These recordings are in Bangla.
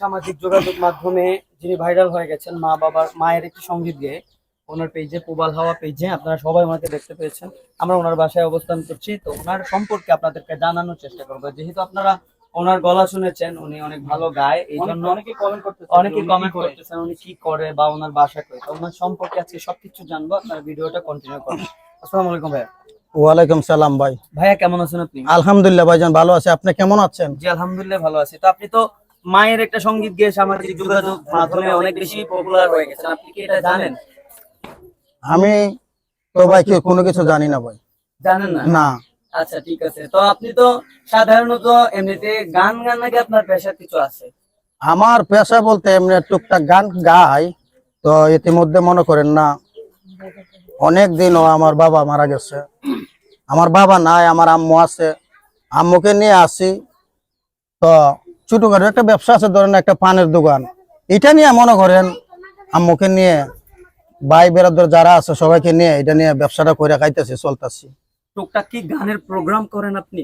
সামাজিক যোগাযোগ মাধ্যমে যিনি ভাইরাল হয়ে গেছেন মা বাবার মায়ের একটি সংগীত গেয়ে ওনার পেজে প্রবাল হাওয়া পেজে আপনারা সবাই ওনাকে দেখতে পেয়েছেন। আমরা ওনার বাসায় অবস্থান করছি তো ওনার সম্পর্কে আপনাদেরকে জানানোর চেষ্টা করব। যেহেতু আপনারা ওনার গলা শুনেছেন উনি অনেক ভালো গায় এই জন্য অনেকে কমেন্ট করতেছে অনেকে কমেন্ট করতেছেন উনি কি করে বা ওনার বাসা করে তো ওনার সম্পর্কে আজকে সবকিছু জানব আপনার ভিডিওটা কন্টিনিউ করুন। আসসালামু আলাইকুম ভাইয়া। ওয়ালাইকুম সালাম ভাই। ভাইয়া কেমন আছেন আপনি? আলহামদুলিল্লাহ ভাইজান ভালো আছে। আপনি কেমন আছেন? জি আলহামদুলিল্লাহ ভালো আছি। তো আপনি তো মায়ের একটা সংগীত গেয়ে সামাজিক যোগাযোগ মাধ্যমে অনেক বেশি পপুলার হয়ে গেছেন আপনি কি এটা জানেন? আমি তো ভাই কি কোনো কিছু জানি না ভাই। জানেন না? না। আচ্ছা ঠিক আছে। তো আপনি তো সাধারণত এমনিতে গান গান নাকি আপনার পেশা কিছু আছে? আমার পেশা বলতে এমনি টুকটাক গান গাই তো ইতিমধ্যে মনে করেন না। অনেক দিনও আমার বাবা মারা গেছে। আমার বাবা নাই আমার আম্মু আছে। আম্মুকে নিয়ে আসি। তো ছোটখাটো একটা ব্যবসা আছে ধরেন একটা পানের দোকান। এটা নিয়ে মনে করেন আম্মুকে নিয়ে ভাই বেরাদর যারা আছে সবাইকে নিয়ে এটা নিয়ে ব্যবসাটা করে খাইতেছি চলতেছি। টুকটাক কি গানের প্রোগ্রাম করেন আপনি?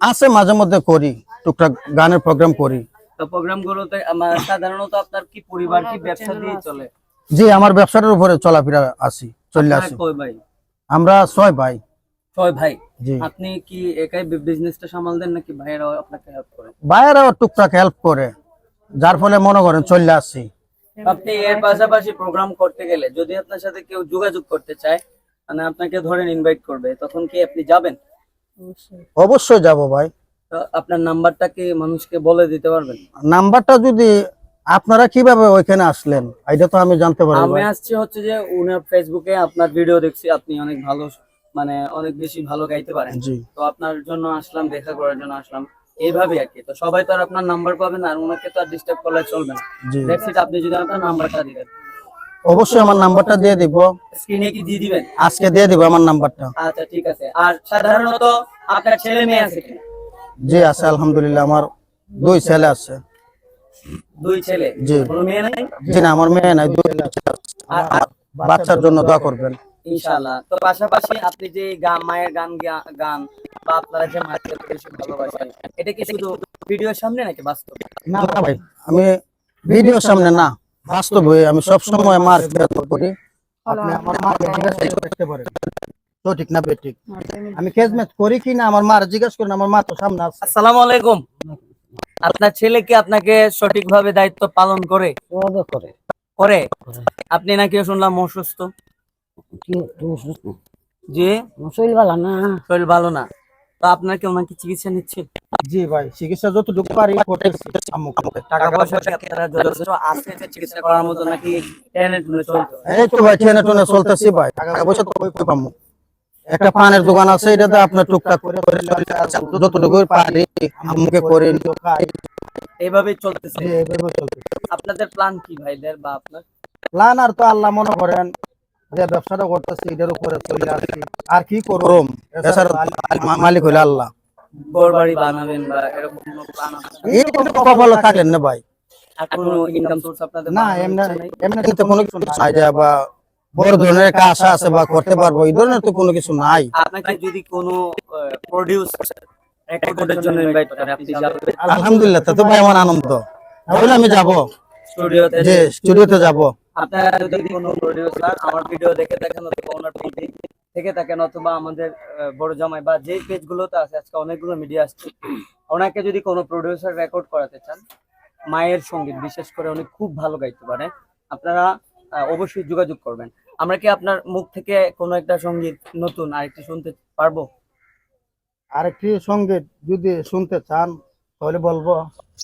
আছে মাঝে মধ্যে করি টুকটাক গানের প্রোগ্রাম করি। তো আমার সাধারণত আপনার কি পরিবার কি ব্যবসা দিয়ে চলে? জি আমার ব্যবসাটার উপরে চলাফেরা চলে আসি। আমরা ছয় ভাই। ছয় ভাই? আপনি কি একাই বিজনেসটা সামাল দেন নাকি ভাইয়েরাও আপনাকে হেল্প করে? ভাইয়েরাও টুকটাক হেল্প করে। যার ফলে মনে করেন চলে আসছি আপনি এর পাশাপাশি প্রোগ্রাম করতে গেলে যদি আপনার সাথে কেউ যোগাযোগ করতে চায় মানে আপনাকে ধরেন ইনভাইট করবে তখন কি আপনি যাবেন? অবশ্যই। যাব ভাই। আপনার নাম্বারটা কি মানুষকে বলে দিতে পারবেন? নাম্বারটা যদি আপনারা কীভাবে ওইখানে আসলেন এটা তো আমি জানতে পারি আমি আসছি হচ্ছে যে উনার ফেসবুকে আপনার ভিডিও দেখছি আপনি অনেক ভালো মানে অনেক বেশি ভালো গাইতে পারেন জি। তো আপনার জন্য আসলাম দেখা করার জন্য আসলাম। এইভাবে আর কি। তো সবাই তো আর আপনার নাম্বার পাবেন আর ওনাকে তো আর ডিস্টার্ব করলে চলবে না। আপনি যদি আপনার নাম্বারটা দিবেন অবশ্যই আমার নাম্বারটা দিয়ে দিব। স্ক্রিনে কি দিয়ে দিবেন? আজকে দিয়ে দিব আমার নাম্বারটা আচ্ছা ঠিক আছে। আর সাধারণত আপনার ছেলে মেয়ে আছে কি? জি আছে আলহামদুলিল্লাহ। আমার দুই ছেলে আছে। দুই ছেলে? জি। কোনো মেয়ে নাই? জি না আমার মেয়ে নাই দুই ছেলে আছে। বাচ্চার জন্য দোয়া করবেন। ইনশাআল্লাহ। তো পাশাপাশি আপনি যে গান মায়ের গান গান বা আপনারা যে বেশি ভালোবাসেন এটা কি শুধু ভিডিওর সামনে নাকি বাস্তব? না না ভাই আমি ভিডিওর সামনে না বাস্তবে আমি সব সময় মার করি। আপনি আমার মাকে জিজ্ঞাসা করতে পারেন তো ঠিক না বেঠিক আমি করি কি না আমার মার জিজ্ঞাসা করেন আমার মা তো সামনে আছে। আসসালামু আলাইকুম। আপনার ছেলে কি আপনাকে সঠিকভাবে দায়িত্ব পালন করে? করে। করে? আপনি নাকি শুনলাম অসুস্থ? যে শরীর ভালো না। শরীর ভালো না। তো আপনার কি ওনাকে চিকিৎসা নিচ্ছে? জি ভাই চিকিৎসা যতটুকু পারি করতেছি। টাকা পয়সা আপনারা যথেষ্ট আছে যে চিকিৎসা করার মতো নাকি টেনে টুনে চলতে? এই তো ভাই টেনে টুনে চলতেছি ভাই। টাকা পয়সা তো কই পাবো? একটা পানের দোকান আছে এটাতে আপনার টুকটাক করে করে যতটুকু পারি আম্মুকে করে নিজেও এইভাবেই চলতেছে। এইভাবে চলতেছে। আপনাদের প্ল্যান কি ভাইদের বা আপনার? প্ল্যান আর তো আল্লাহ মনে করেন যে ব্যবসাটা করতেছি এটার উপরে চলে আসছি। আর কি এছাড়া মালিক হইলে আল্লাহ। বাড়ি বানাবেন বা এরকম প্ল্যান এই কপালে থাকলেন না ভাই। আর কোনো ইনকাম সোর্স আপনাদের না এমনি এমনি কিন্তু কোনো কিছু নাই? বা বড় ধরনের একটা আশা আছে বা করতে পারব এই ধরনের তো কোনো কিছু নাই। আপনাকে যদি কোনো প্রডিউস রেকর্ডের জন্য ইনভাইট করে আপনি যাবেন? আলহামদুলিল্লাহ তা তো ভাই আমার আনন্দ। তাহলে আমি যাব। স্টুডিওতে যে স্টুডিওতে যাব। আপনারা যদি কোনো প্রডিউসার আমার ভিডিও দেখে থাকেন অথবা ওনার পেজে থেকে থাকেন অথবা আমাদের বড় জামাই বা যে পেজগুলোতে আছে আজকে অনেকগুলো মিডিয়া আসছে ওনাকে যদি কোনো প্রডিউসার রেকর্ড করাতে চান মায়ের সংগীত বিশেষ করে উনি খুব ভালো গাইতে পারে আপনারা অবশ্যই যোগাযোগ করবেন। আমরা কি আপনার মুখ থেকে কোনো একটা সংগীত নতুন আরেকটি শুনতে পারব? আরেকটি সংগীত যদি শুনতে চান তাহলে বলব।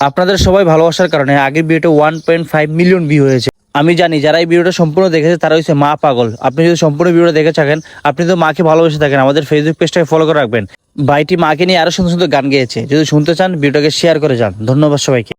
আপনাদের সবাই ভালোবাসার কারণে আগের ভিডিওটা one point five million view হয়েছে। আমি জানি, যারা এই ভিডিওটা সম্পূর্ণ দেখেছে তারা হচ্ছে মা পাগল। আপনি যদি সম্পূর্ণ ভিডিওটা দেখে থাকেন, আপনি তো মাকে ভালোবেসে থাকেন। আমাদের ফেসবুক পেজটাকে ফলো করে রাখবেন। ভাইটি মাকে নিয়ে আরও সুন্দর সুন্দর গান গেয়েছে। যদি শুনতে চান, ভিডিওটাকে শেয়ার করে যান। ধন্যবাদ সবাইকে।